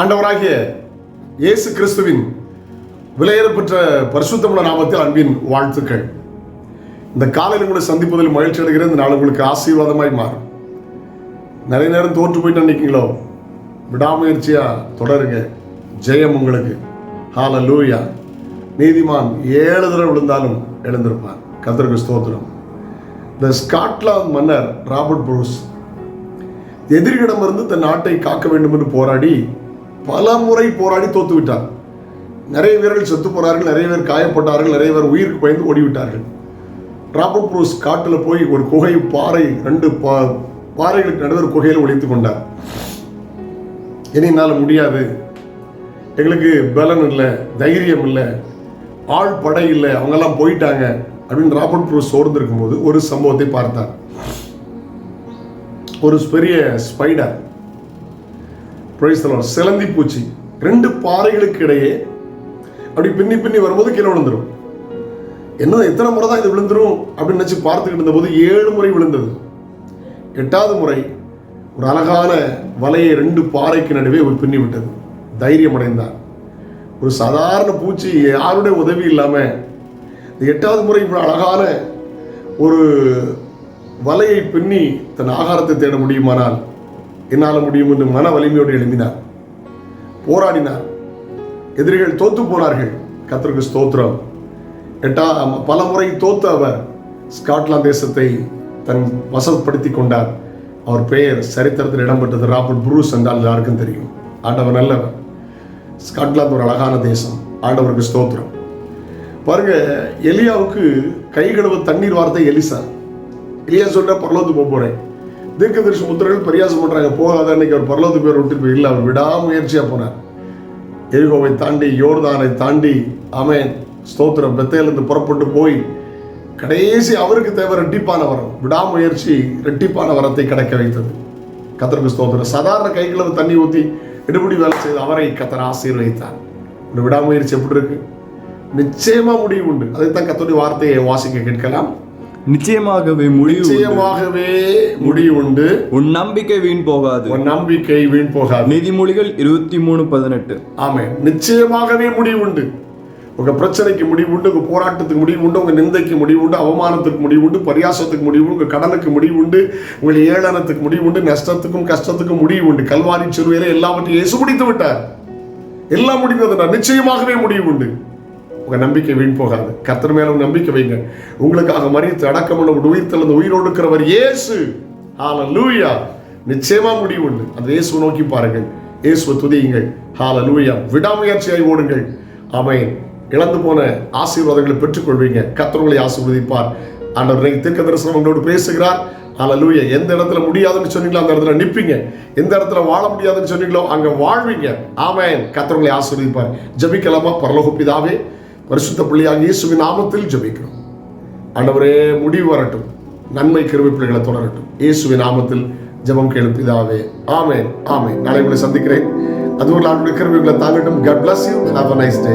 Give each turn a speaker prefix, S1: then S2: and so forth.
S1: ஆண்டவராகிய இயேசு கிறிஸ்துவின் விலையேறப்பெற்ற பரிசுத்தமுள்ள நாமத்தில் அன்பின் வாழ்த்துக்கள். இந்த காலையில் உங்களை சந்திப்பதில் மகிழ்ச்சி அடைகிறது இந்த நாள் உங்களுக்கு ஆசீர்வாதமாய் மாறும். நிறைய நேரம் தோற்று போயிட்டு நினைக்கிறீங்களோ? விடாமுயற்சியா தொடருங்க. ஜெயம் உங்களுக்கு. ஹால லூயா நீதிமான் ஏழு தடவை விழுந்தாலும் எழுந்திருப்பார். கத்திரக்கு ஸ்தோத்திரம். இந்த ஸ்காட்லாந்து மன்னர் ராபர்ட் புரூஸ் எதிரிகளிடமிருந்து தன் நாட்டை காக்க வேண்டும் என்று போராடி பல முறை போராடி தோத்து விட்டார் நிறைய வீரர்கள் செத்து போனார்கள் நிறைய பேர் காயப்பட்டார்கள் நிறைய பேர் உயிருக்கு பயந்து ஓடிவிட்டார்கள். ராபர்ட் ப்ரூஸ் காட்டில் போய் ஒரு குகை பாறை ரெண்டு பா பாறைகளுக்கு நடுவர் குகையில் ஒழித்து கொண்டார். இனி என்னால் முடியாது. எங்களுக்கு பலன் இல்லை தைரியம் இல்லை ஆள் படை இல்லை அவங்கெல்லாம் போயிட்டாங்க அப்படின்னு ராபர்ட் ப்ரூஸ் சோர்ந்து இருக்கும்போது ஒரு சம்பவத்தை பார்த்தார். ஒரு பெரிய ஸ்பைடர் பிரைஸ்தலம் சிலந்தி பூச்சி. ரெண்டு பாறைகளுக்கு இடையே அப்படி பின்னி பின்னி வரும்போது கீழே விழுந்துடும் என்ன எத்தனை முறை தான் இது விழுந்துடும் அப்படின்னு நினச்சி பார்த்துக்கிட்டு இருந்தபோது ஏழு முறை விழுந்தது. எட்டாவது முறை ஒரு அழகான வலையை ரெண்டு பாறைக்கு நடுவே ஒரு பின்னி விட்டது. தைரியம் அடைந்தார். ஒரு சாதாரண பூச்சி யாருடைய உதவி இல்லாமல் இந்த எட்டாவது முறை இவ்வளோ அழகான ஒரு வலையை பின்னி தன் ஆகாரத்தை தேட முடியுமானால் என்னால் முடியும் என்று மன வலிமையோடு எழும்பினார். போராடினார். எதிரிகள் தோத்து போனார்கள். கத்தருக்கு ஸ்தோத்திரம். எட்டா பல முறை தோத்த அவர் ஸ்காட்லாந்து தேசத்தை தன் வசப்படுத்தி கொண்டார். அவர் பெயர் சரித்திரத்தில் இடம்பெற்றது ராபர்ட் புரூஸ் என்றால் எல்லாருக்கும் தெரியும். ஆண்டவர் நல்லவர். ஸ்காட்லாந்து ஒரு அழகான தேசம். ஆண்டவருக்கு ஸ்தோத்திரம். பாருங்க எலியாவுக்கு கை கழுவ தண்ணீர் வார்த்தை எலிசா. எலியா சொல்ற பரலோத்து போக போறேன். தீர்க்க தரிசி முத்திரர்கள் பரியாசம் பண்றாங்க. போகாத அன்னைக்கு அவர் பரலோத்து பேர் விட்டு போய் இல்லை அவர் விடாமுயற்சியா போனார். எரிகோவை தாண்டி யோர்தானை தாண்டி அவன் ஸ்தோத்திரம் பெத்தையிலிருந்து புறப்பட்டு போய் கடைசி அவருக்கு தேவை ரெட்டிப்பான வரம். விடாமுயற்சி ரெட்டிப்பான வரத்தை கிடைக்க வைத்தது. கத்தருக்கு ஸ்தோத்திரம். சாதாரண கைகளவு தண்ணி ஊற்றி எடுபடி வேலை செய்து அவரை கத்தர் ஆசீர்வதித்தார். இந்த விடாமுயற்சி எப்படி இருக்கு? நிச்சயமா முடிவு உண்டு. அதைத்தான் கத்தோடைய வார்த்தையை வாசிக்க கேட்கலாம்.
S2: நிச்சயமாகவே முடிவு.
S1: நிச்சயமாகவே முடிவு உண்டு.
S2: உன் நம்பிக்கை வீண் போகாது.
S1: உன் நம்பிக்கை வீண் போகாது.
S2: நீதிமொழிகள் இருபத்தி மூணு பதினெட்டு.
S1: ஆமே நிச்சயமாகவே முடிவு உண்டு. உங்க பிரச்சனைக்கு முடிவு உண்டு உங்க போராட்டத்துக்கு முடிவு உண்டு உங்க நிந்தைக்கு முடிவு உண்டு அவமானத்துக்கு முடிவு உண்டு பரியாசத்துக்கு முடிவு உண்டு உங்க கடனுக்கு முடிவு உண்டு உங்கள் ஏளனத்துக்கு முடிவு உண்டு நஷ்டத்துக்கும் கஷ்டத்துக்கும் முடிவு உண்டு. கல்வாரி சிறுவையில எல்லாவற்றையும் இயேசு முடித்து விட்டார். எல்லாம் முடிந்ததுனா நிச்சயமாகவே முடிவு உண்டு. உங்க நம்பிக்கை வீண் போகாது. கர்த்தர் மேலே உங்க நம்பிக்கை வைங்க. உங்களுக்காக மறித்து அடக்கமுள்ள உள்ள உயிர் தெளிந்த உயிரோடு இருக்கிறவர் இயேசு. லூயா நிச்சயமா முடிவு உண்டு. அந்த இயேசுவை நோக்கி பாருங்கள். இயேசுவை துதியுங்கள். லூயா விடாமுயற்சியாய் ஓடுங்கள். ஆமென். இழந்து போன ஆசீர்வாதங்களை பெற்றுக்கொள்வீங்க. கர்த்தர் ஆசீர்வதிப்பார். ஆண்டவர் தீர்க்க தரிசனம் உங்களோடு பேசுகிறார். அலலூய எந்த இடத்துல முடியாதுன்னு சொன்னீங்களோ அந்த இடத்துல நிப்பீங்க. எந்த இடத்துல வாழ முடியாதுன்னு சொன்னீங்களோ அங்க வாழ்வீங்க. ஆமாம் கத்தவங்களை ஆசீர்வதிப்பார். ஜபிக்கலாமா? பரலோக பரிசுத்த பிள்ளையாக இயேசுவின் நாமத்தில் ஜபிக்கிறோம். ஆண்டவரே முடிவு வரட்டும். நன்மை கிருபை பிள்ளைகளை தொடரட்டும். இயேசுவின் நாமத்தில் ஜெபம் கேளு பிதாவே. ஆமென் ஆமென். நாளை உங்களை சந்திக்கிறேன். அதுவும் ஆண்டுடைய கிருபைகளை தாங்கட்டும். God bless you have a nice day